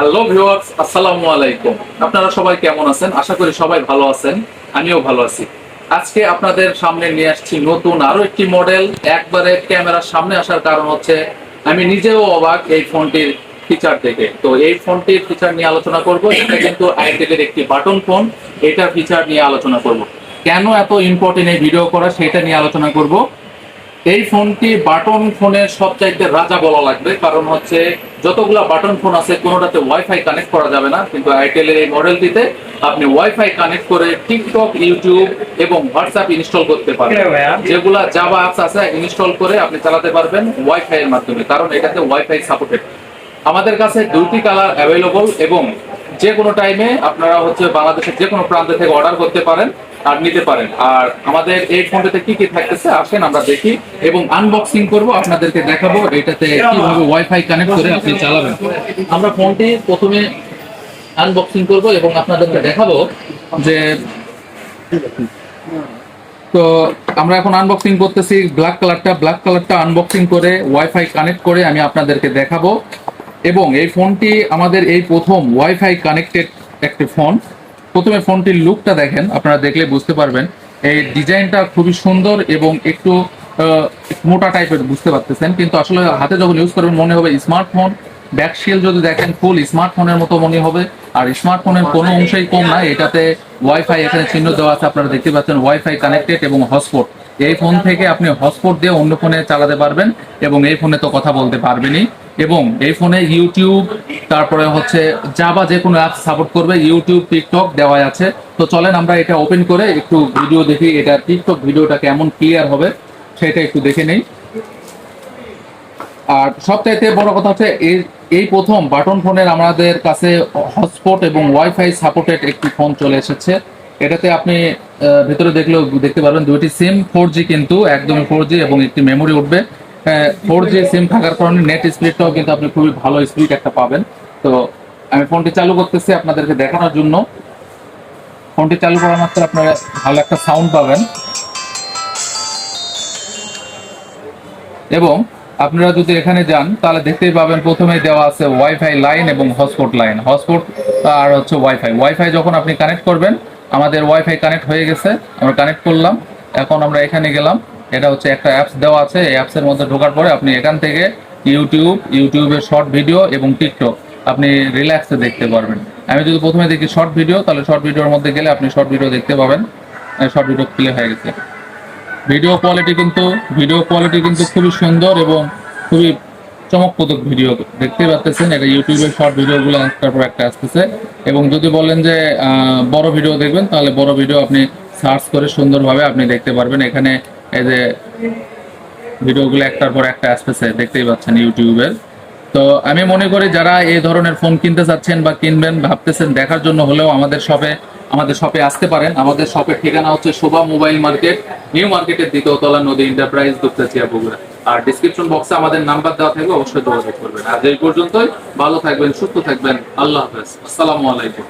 Hello viewers আসসালামু আলাইকুম। আপনারা সবাই কেমন আছেন? আশা করি সবাই ভালো আছেন, আমিও ভালো আছি। আজকে আপনাদের সামনে নিয়ে আসছি নতুন আরও একটি মডেল একবারে ক্যামেরার সামনে আসার কারণ হচ্ছে, আমি নিজেও অবাক এই ফোনটির ফিচার দেখে। তো এই ফোনটির ফিচার নিয়ে আলোচনা করব। এটা কিন্তু আইটেলের একটি বাটন ফোন এটার ফিচার নিয়ে আলোচনা করব। কেন এত ইম্পর্টেন্ট এই ভিডিও করা, সেটা নিয়ে আলোচনা করব। এই ফোনটি বাটন ফোনের সবচাইতে রাজা বলা লাগবে কারণ হচ্ছে যতগুলা বাটন ফোন আছে কোনোটাতে ওয়াইফাই কানেক্ট করা যাবে না কিন্তু আইটেলের এই মডেলটিতে আপনি ওয়াইফাই কানেক্ট করে টিকটক ইউটিউব এবং হোয়াটসঅ্যাপ ইনস্টল করতে পারবেন। যেগুলা জাভা অ্যাপস আছে ইনস্টল করে আপনি চালাতে পারবেন ওয়াইফাই এর মাধ্যমে কারণ এটাতে ওয়াইফাই সাপোর্টেড আমাদের কাছে দুইটি কালার অ্যাভেলেবল এবং যে কোনো টাইমে আপনারা হচ্ছে বাংলাদেশের যে কোনো প্রান্ত থেকে অর্ডার করতে পারেন। আর নিতে পারেন। আর আমাদের এই ফোনটাতে কি কি থাকতেছে আসেন আমরা দেখি এবং আনবক্সিং করব, আপনাদেরকে দেখাবো এটাতে কীভাবে ওয়াইফাই কানেক্ট করে আপনি চালাবেন। আমরা ফোনটি প্রথমে আনবক্সিং করব এবং আপনাদেরকে দেখাবো যে তো আমরা এখন আনবক্সিং করতেছি ব্ল্যাক কালারটা ব্ল্যাক কালারটা আনবক্সিং করে ওয়াইফাই কানেক্ট করে আমি আপনাদেরকে দেখাবো। এবং এই ফোনটি আমাদের এই প্রথম ওয়াইফাই কানেক্টেড একটি ফোন। প্রথমে ফোনটির লুকটা দেখেন আপনারা দেখলে বুঝতে পারবেন। এই ডিজাইনটা খুবই সুন্দর এবং একটু মোটা টাইপের বুঝতে পারতেছেন। কিন্তু আসলে হাতে যখন ইউজ করবেন মনে হবে স্মার্টফোন। ব্যাকশিল যদি দেখেন ফুল স্মার্টফোনের মতো মনে হবে। আর স্মার্টফোনের কোনো অংশেই কম না এটাতে ওয়াইফাই এখানে চিহ্ন দেওয়া আছে। আপনারা দেখতে পাচ্ছেন ওয়াইফাই কানেক্টেড এবং হটস্পট এই ফোন থেকে আপনি হটস্পট দিয়ে অন্য ফোনে চালাতে পারবেন এবং এই ফোনে তো কথা বলতে পারবেনই। এবং এই ফোনে ইউটিউব তারপরে হচ্ছে জাবা যে কোনো অ্যাপ সাপোর্ট করবে ইউটিউব টিকটক দেওয়া আছে। তো চলেন আমরা এটা ওপেন করে একটু ভিডিও দেখি এটা টিকটক ভিডিওটা কেমন ক্লিয়ার হবে, সেটা একটু দেখে নেই। আর সবচাইতে বড় কথা হচ্ছে এই এই প্রথম বাটন ফোনের আমাদের কাছে হটস্পট এবং ওয়াইফাই সাপোর্টেড একটি ফোন চলে এসেছে। এটাতে আপনি ভিতরে দেখলেও দেখতে পারবেন দুইটি সিম ফোর কিন্তু, একদমই ফোর এবং একটি মেমোরি উঠবে। ফোর জি সিম থাকার কারণে নেট স্পিডটাও কিন্তু আপনি খুবই ভালো স্পিড একটা পাবেন। তো আমি ফোনটি চালু করতেছি আপনাদেরকে দেখানোর জন্য। ফোনটি চালু করা মাত্র আপনারা ভালো একটা সাউন্ড পাবেন। এবং আপনারা যদি এখানে যান, তাহলে দেখতেই পাবেন প্রথমে দেওয়া আছে ওয়াইফাই লাইন এবং হটস্পট লাইন হটস্পট আর হচ্ছে ওয়াইফাই ওয়াইফাই যখন আপনি কানেক্ট করবেন, আমাদের ওয়াইফাই কানেক্ট হয়ে গেছে, আমরা কানেক্ট করলাম। এখন আমরা এখানে গেলাম। এটা হচ্ছে একটা অ্যাপস দেওয়া আছে। এই অ্যাপসের মধ্যে ঢোকার পরে আপনি এখান থেকে ইউটিউব ইউটিউবের শর্ট ভিডিও এবং টিকটক আপনি রিল্যাক্সে দেখতে পারবেন। আমি যদি প্রথমে দেখি শর্ট ভিডিও তাহলে শর্ট ভিডিওর মধ্যে গেলে আপনি শর্ট ভিডিও দেখতে পাবেন। শর্ট ভিডিও প্লে হয়ে গেছে। ভিডিও কোয়ালিটি কিন্তু ভিডিও কোয়ালিটি কিন্তু খুবই সুন্দর এবং খুবই চমকপ্রদক ভিডিও দেখতে পাচ্ছেন, এটা ইউটিউবের শর্ট ভিডিওগুলো একটার পর একটা আসতেছে। এবং যদি বলেন যে বড় ভিডিও দেখবেন, তাহলে বড় ভিডিও আপনি সার্চ করে সুন্দরভাবে আপনি দেখতে পারবেন। এখানে এই যে ভিডিওগুলো একটার পর একটা আসতেছে, দেখতেই পাচ্ছেন ইউটিউবের তো আমি মনে করি যারা এই ধরনের ফোন কিনতে চাচ্ছেন বা কিনবেন, ভাবতেছেন দেখার জন্য হলেও আমাদের শপে আমাদের শপে আসতে পারেন। আমাদের শপের ঠিকানা হচ্ছে শোভা মোবাইল মার্কেট, নিউ মার্কেটের দ্বিতীয়তলা নদী এন্টারপ্রাইজ দুপচাচিয়া বগুড়া। আর ডিসক্রিপশন বক্সে আমাদের নাম্বার দেওয়া থাকবে, অবশ্যই যোগাযোগ করবেন। আজ এই পর্যন্তই, ভালো থাকবেন, সুস্থ থাকবেন, আল্লাহ হাফেজ। আসসালামু আলাইকুম।